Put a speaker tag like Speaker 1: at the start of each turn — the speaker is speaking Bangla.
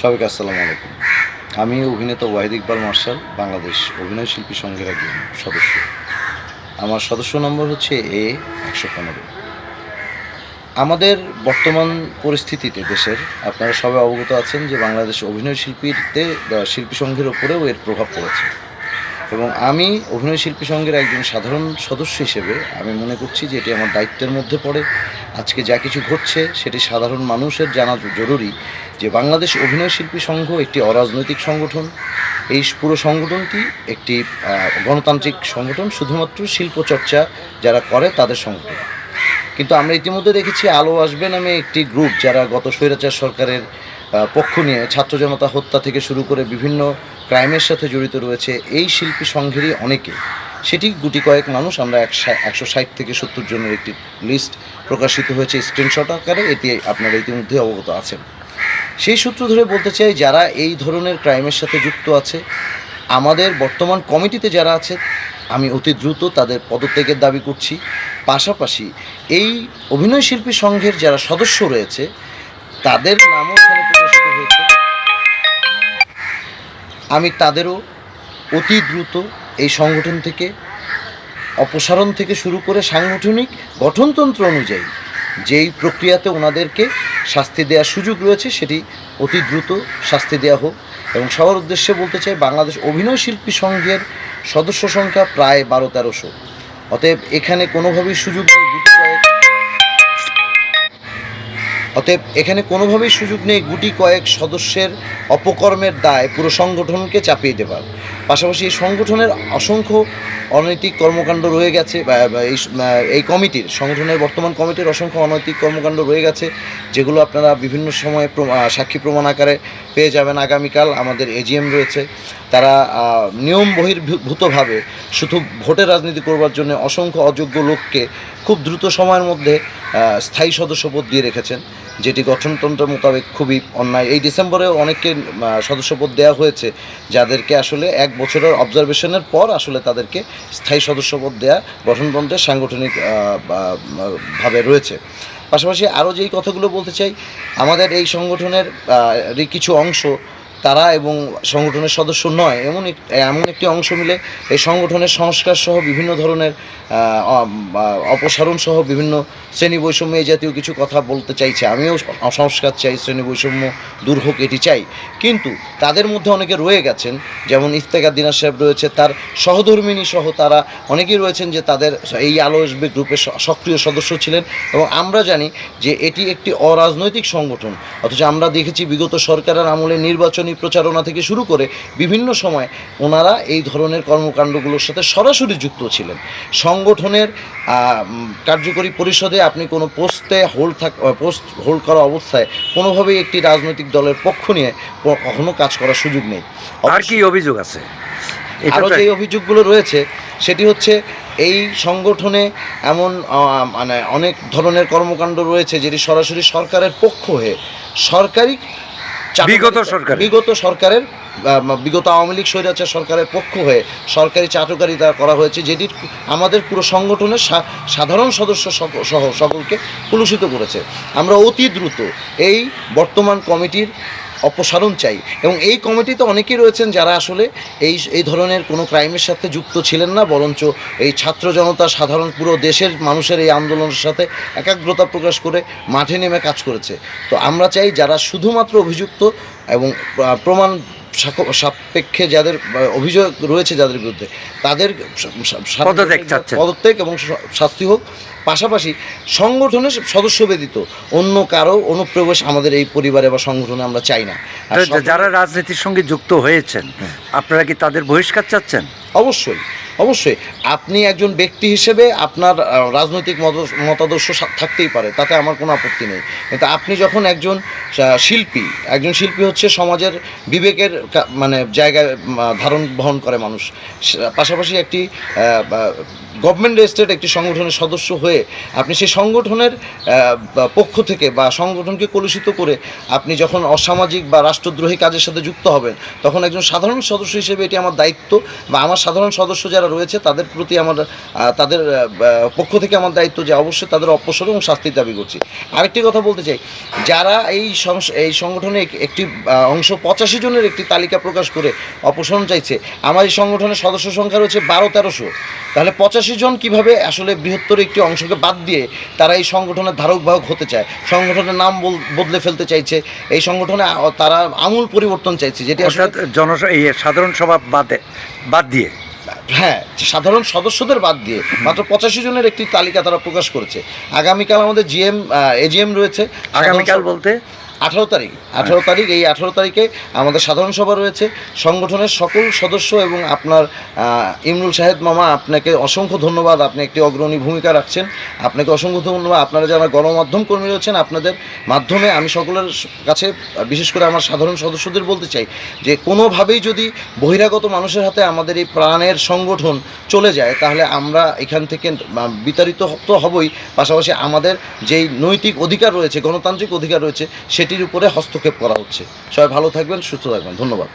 Speaker 1: সবাইকে আসসালামু আলাইকুম। আমি অভিনেতা ওয়াহিদ ইকবাল মার্শাল, বাংলাদেশ অভিনয় শিল্পী সংঘের একজন সদস্য। আমার সদস্য নম্বর হচ্ছে এ একশো পনেরো। আমাদের বর্তমান পরিস্থিতিতে দেশের আপনারা সবাই অবগত আছেন যে বাংলাদেশ অভিনয় শিল্পীতে শিল্পী সংঘের ওপরেও এর প্রভাব পড়েছে। এবং আমি অভিনয় শিল্পী সংঘের একজন সাধারণ সদস্য হিসেবে আমি মনে করছি যে এটি আমার দায়িত্বের মধ্যে পড়ে। আজকে যা কিছু ঘটছে সেটি সাধারণ মানুষের জানা জরুরি যে বাংলাদেশ অভিনয় শিল্পী সংঘ একটি অরাজনৈতিক সংগঠন। এই পুরো সংগঠনটি একটি গণতান্ত্রিক সংগঠন, শুধুমাত্র শিল্প চর্চা যারা করে তাদের সংগঠন। কিন্তু আমরা ইতিমধ্যে দেখেছি আলো আসবে নামে একটি গ্রুপ যারা গত স্বৈরাচার সরকারের পক্ষ নিয়ে ছাত্র জনতা হত্যা থেকে শুরু করে বিভিন্ন ক্রাইমের সাথে জড়িত রয়েছে এই শিল্পী সংঘেরই অনেকে। সেটি গুটি কয়েক মানুষ, আমরা একশো ষাট থেকে সত্তর জনের একটি লিস্ট প্রকাশিত হয়েছে। স্ক্রিনশট আকারে এটি আপনারা ইতিমধ্যে অবগত আছেন। সেই সূত্র ধরে বলতে চাই, যারা এই ধরনের ক্রাইমের সাথে যুক্ত আছে, আমাদের বর্তমান কমিটিতে যারা আছে, আমি অতি দ্রুত তাদের পদত্যাগের দাবি করছি। পাশাপাশি এই অভিনয় শিল্পী সংঘের যারা সদস্য রয়েছে, তাদের নামও আমি তাদেরও অতি দ্রুত এই সংগঠন থেকে, অপসারণ থেকে শুরু করে সাংগঠনিক গঠনতন্ত্র অনুযায়ী যেই প্রক্রিয়াতে ওনাদেরকে শাস্তি দেওয়ার সুযোগ রয়েছে সেটি অতি দ্রুত শাস্তি দেওয়া হোক। এবং সবার উদ্দেশ্যে বলতে চাই, বাংলাদেশ অভিনয় শিল্পী সংঘের সদস্য সংখ্যা প্রায় বারো তেরোশো। অতএব এখানে কোনোভাবেই সুযোগ নেই। অতএব এখানে কোনোভাবেই সুযোগ নেই গুটি কয়েক সদস্যের অপকর্মের দায় পুরো সংগঠনকে চাপিয়ে দেবার। পাশাপাশি এই সংগঠনের অসংখ্য অনৈতিক কর্মকাণ্ড রয়ে গেছে এই কমিটির, সংগঠনের বর্তমান কমিটির অসংখ্য অনৈতিক কর্মকাণ্ড রয়ে গেছে, যেগুলো আপনারা বিভিন্ন সময়ে সাক্ষী প্রমাণ আকারে পেয়ে যাবেন আগামীকাল। আমাদের এজিএম রয়েছে, তারা নিয়ম বহির্ভূতভাবে শুধু ভোটের রাজনীতি করবার জন্য অসংখ্য অযোগ্য লোককে খুব দ্রুত সময়ের মধ্যে স্থায়ী সদস্যপদ দিয়ে রেখেছেন। যেটি গঠনতন্ত্র মোতাবেক খুবই অন্যায়। এই ডিসেম্বরেও অনেককে সদস্যপদ দেওয়া হয়েছে, যাদেরকে আসলে এক বছরের অবজারভেশনের পর আসলে তাদেরকে স্থায়ী সদস্যপদ দেওয়া গঠনতন্ত্রের সাংগঠনিক ভাবে রয়েছে। পাশাপাশি আরও যেই কথাগুলো বলতে চাই, আমাদের এই সংগঠনের কিছু অংশ তারা এবং সংগঠনের সদস্য নয়, এমন এমন একটি অংশ মিলে এই সংগঠনের সংস্কার সহ বিভিন্ন ধরনের অপসারণ সহ বিভিন্ন শ্রেণি বৈষম্য এই জাতীয় কিছু কথা বলতে চাইছে। আমিও সংস্কার চাই শ্রেণি বৈষম্য দূর হোক, এটি চাই। কিন্তু তাদের মধ্যে অনেকে রয়ে গেছেন, যেমন ইফতেকার দিনার সাহেব রয়েছে, তার সহধর্মিনী সহ তারা অনেকেই রয়েছেন যে তাদের এই আলো এসবে গ্রুপের সক্রিয় সদস্য ছিলেন এবং আমরা জানি যে এটি একটি অরাজনৈতিক সংগঠন। অথচ আমরা দেখেছি বিগত সরকারের আমলে নির্বাচনী প্রচারণা থেকে শুরু করে বিভিন্ন সময় ওনারা এই ধরনের কর্মকাণ্ডগুলোর সাথে সরাসরি যুক্ত ছিলেন। সংগঠনের কার্যকরী পরিষদে আপনি কোনো পোস্টে হোল্ড থাক পোস্ট হোল্ড করা অবস্থায় কোনোভাবেই একটি রাজনৈতিক দলের পক্ষ নিয়ে কখনো কাজ করার সুযোগ নেই।
Speaker 2: আর কি অভিযোগ আছে?
Speaker 1: আরও যে অভিযোগগুলো রয়েছে সেটি হচ্ছে এই সংগঠনে এমন মানে অনেক ধরনের কর্মকাণ্ড রয়েছে যেটি সরাসরি সরকারের পক্ষ হয়ে সরকারি
Speaker 2: বিগত সরকারের।
Speaker 1: বিগত সরকারের বিগত আওয়ামী লীগ স্বৈরাচার সরকারের পক্ষ হয়ে সরকারি চাটুকারিতা করা হয়েছে যেটি আমাদের পুরো সংগঠনের সাধারণ সদস্য সহ সকলকে কলুষিত করেছে আমরা অতি দ্রুত এই বর্তমান কমিটির অপসারণ চাই। এবং এই কমিটিতে অনেকেই রয়েছেন যারা আসলে এই এই ধরনের কোনো ক্রাইমের সাথে যুক্ত ছিলেন না বরঞ্চ এই ছাত্র জনতা সাধারণ পুরো দেশের মানুষের এই আন্দোলনের সাথে একাগ্রতা প্রকাশ করে মাঠে নেমে কাজ করেছে। তো আমরা চাই যারা শুধুমাত্র অভিযুক্ত এবং প্রমাণ সাপেক্ষে যাদের অভিযোগ রয়েছে যাদের বিরুদ্ধে তাদের
Speaker 2: পদত্যাগ
Speaker 1: এবং শাস্তি হোক। পাশাপাশি সংগঠনের সদস্য ব্যতীত অন্য কারও অনুপ্রবেশ আমাদের এই পরিবারে বা সংগঠনে আমরা চাই না।
Speaker 2: যারা রাজনীতির সঙ্গে যুক্ত হয়েছেন আপনারা কি তাদের বহিষ্কার চাচ্ছেন?
Speaker 1: অবশ্যই অবশ্যই। আপনি একজন ব্যক্তি হিসেবে আপনার রাজনৈতিক মত- মতাদর্শ থাকতেই পারে তাতে আমার কোনো আপত্তি নেই। কিন্তু আপনি যখন একজন শিল্পী একজন শিল্পী হচ্ছে সমাজের বিবেকের মানে জায়গায় ধারণ বহন করে মানুষ। পাশাপাশি একটি গভর্নমেন্ট রেজিস্টার্ড একটি সংগঠনের সদস্য হয়ে আপনি সেই সংগঠনের পক্ষ থেকে বা সংগঠনকে কলুষিত করে আপনি যখন অসামাজিক বা রাষ্ট্রদ্রোহী কাজের সাথে যুক্ত হবেন, তখন একজন সাধারণ সদস্য হিসেবে এটি আমার দায়িত্ব বা আমার সাধারণ সদস্য যারা রয়েছে তাদের প্রতি আমার তাদের পক্ষ থেকে আমার দায়িত্ব যে অবশ্যই তাদের অপসর এবং শাস্তির দাবি করছি। আরেকটি কথা বলতে চাই, যারা এই এই সংগঠনে একটি অংশ পঁচাশি জনের একটি তালিকা প্রকাশ করে অপসারণ চাইছে, আমার এই সংগঠনের সদস্য সংখ্যা রয়েছে বারো তেরোশো। তাহলে পঁচাশি জন কীভাবে আসলে বৃহত্তর একটি অংশকে বাদ দিয়ে তারা এই সংগঠনের ধারক বাহক হতে চায়? সংগঠনের নাম বদলে ফেলতে চাইছে। এই সংগঠনে তারা আমূল পরিবর্তন চাইছে যেটি
Speaker 2: জন সাধারণ সভা বাদে বাদ দিয়ে?
Speaker 1: হ্যাঁ সাধারণ সদস্যদের বাদ দিয়ে। মাত্র পঁচাশি জনের একটি তালিকা তারা প্রকাশ করেছে। আগামীকাল আমাদের জিএম এজিএম রয়েছে।
Speaker 2: আগামীকাল বলতে?
Speaker 1: আঠারো তারিখ আঠারো তারিখ এই আঠারো তারিখে আমাদের সাধারণ সভা রয়েছে। সংগঠনের সকল সদস্য এবং আপনার ইমরুল শাহেদ মামা আপনাকে অসংখ্য ধন্যবাদ। আপনি একটি অগ্রণী ভূমিকা রাখছেন। আপনাকে অসংখ্য ধন্যবাদ। আপনারা যারা গণমাধ্যম কর্মী রয়েছেন আপনাদের মাধ্যমে আমি সকলের কাছে বিশেষ করে আমার সাধারণ সদস্যদের বলতে চাই যে কোনোভাবেই যদি বহিরাগত মানুষের হাতে আমাদের এই প্রাণের সংগঠন চলে যায় তাহলে আমরা এখান থেকে বিতাড়িত তো হবই। পাশাপাশি আমাদের যেই নৈতিক অধিকার রয়েছে গণতান্ত্রিক অধিকার রয়েছে সেটির উপরে হস্তক্ষেপ করা হচ্ছে। সবাই ভালো থাকবেন সুস্থ থাকবেন। ধন্যবাদ।